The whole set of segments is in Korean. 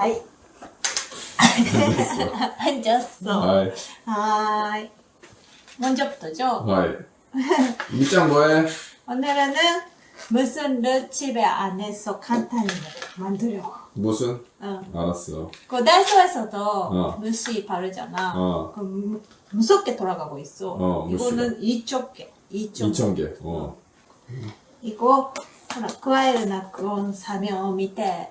하이. 앉았어. 하이. 하이. 먼저부터죠. 하이. 밑장 뭐해? 오늘은 무슨 르치베 안에서 간단히 만들려고. 무슨? 어. 알았어. 그 다이소에서도 어. 무시 바르잖아. 어. 그 무- 무섭게 돌아가고 있어. 어, 무시가. 이거는 2쪽 개. 2쪽. 2천 개. 어. 이거ほら加えるなクオンサメを見て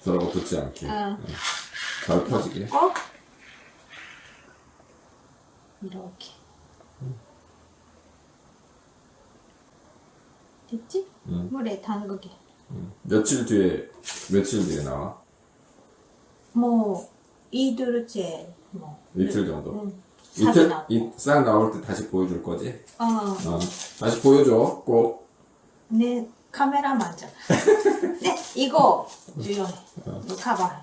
서로가 붙지 않게. 어. 어. 잘 펴지게. 어? 이렇게 됐지? 응. 물에 담그게 음. 며칠 뒤에 며칠 뒤에 나와? 뭐 이들째 뭐 이틀 정도. 응. 이틀 사진 이싹 나올 때 다시 보여줄 거지? 어, 어. 다시 보여줘. 꼭. 내 카메라 맞아. 네, 이거 중요해. 이거 가봐해.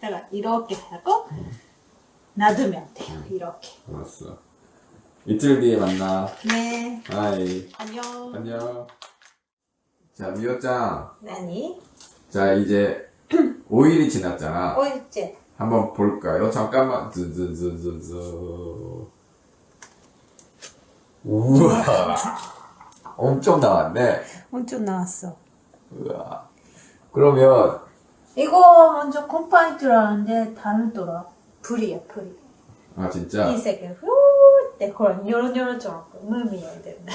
내가 이렇게 하고 놔두면 돼요. 이렇게. 알았어. 이틀 뒤에 만나. 네, 하이. 안녕. 안녕. 자, 미호짱. 나니? 자, 이제 5일이 지났잖아. 오일째. 한번 볼까요? 잠깐만. 즈즈즈즈즈. 우와. 엄청 나왔네. 엄청 나왔어. 우와. 그러면, 이거 먼저 콤파인 줄 알았는데 다르더라. 불이야, 불이. 아 진짜? 이 색에 후때 그런 요런요런 줄 알고 물미야 되는데.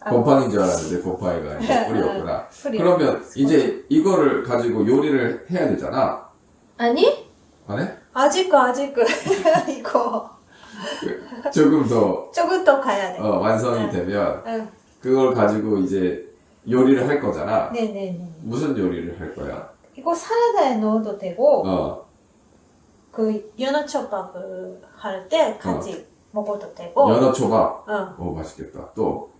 곰팡이인 줄 알았는데 곰팡이가 아니고 뿌리였구나. 그러면 이제 이거를 가지고 요리를 해야 되잖아. 아니? 아니? 아직 거 아직 거 이거 조금 더 조금 더 가야 돼. 어, 완성이 되면 응. 그걸 가지고 이제 요리를 할 거잖아. 네네네. 무슨 요리를 할 거야? 이거 사라다에 넣어도 되고 어, 그 연어 초밥 할때 같이 먹어도 되고. 연어 초밥. 어. 오, 맛있겠다. 또,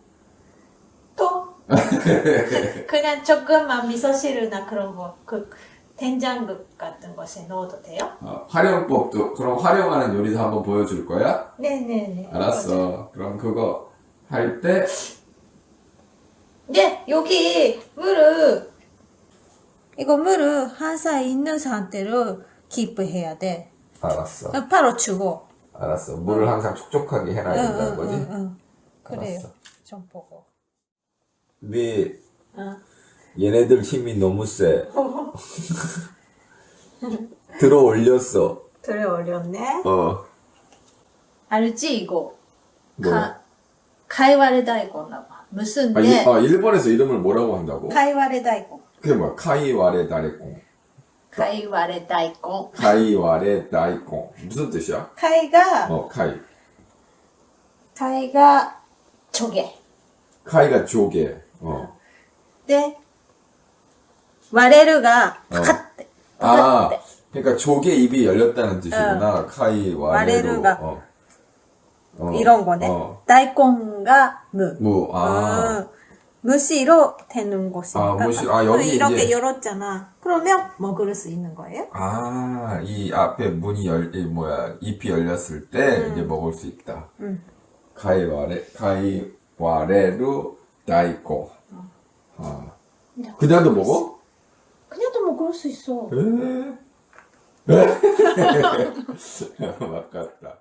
또 그냥 조금만 미소汁이나 그런 거 그 된장국 같은 것에 넣어도 돼요? 어, 활용법도, 그럼 활용하는 요리도 한번 보여줄 거야? 네네네. 알았어. 그럼 그거 할 때, 네, 여기 물을 이거 물을 항상 있는 상태로 기입해야 돼. 알았어. 바로 주고. 알았어. 물을 항상 촉촉하게 해놔야 된다는 거지? 응. 그래요. 알았어. 좀 보고. 왜 어. 얘네들 힘이 너무 세. 들어 올렸어. 들어 올렸네. 어. 알지 이거. 뭐? 가 가이와레다 이거나 봐. 무슨 아, 일, 데 아, 일본에서 이름을 뭐라고 한다고? 가이와레다 이거. 그게 뭐야? 카이와레 다레콩. 가이와레 다 이거. 카이와레 다이콩. 무슨 뜻이야? 카이가 어, 카이. 카이가 조개. 카이가 조개. 어. 네. 와레르가 어. 갓. 아, 그러니까 조개 입이 열렸다는 뜻이구나. 카이 와레로. 와레루가. 어. 어. 이런 거네. 어. 다이콘가 무. 무, 아. 어, 무시로 되는 것이니까. 아, 무시- 아, 여기 이렇게 이제- 열었잖아. 그러면 먹을 수 있는 거예요? 아, 이 앞에 문이 열, 이 뭐야, 잎이 열렸을 때 이제 먹을 수 있다. 음. 카이와레, 카이와레루 다이콩. 아. 그냥도 먹어? 그냥도 먹을 수 있어. 에? 에? 맞겠다.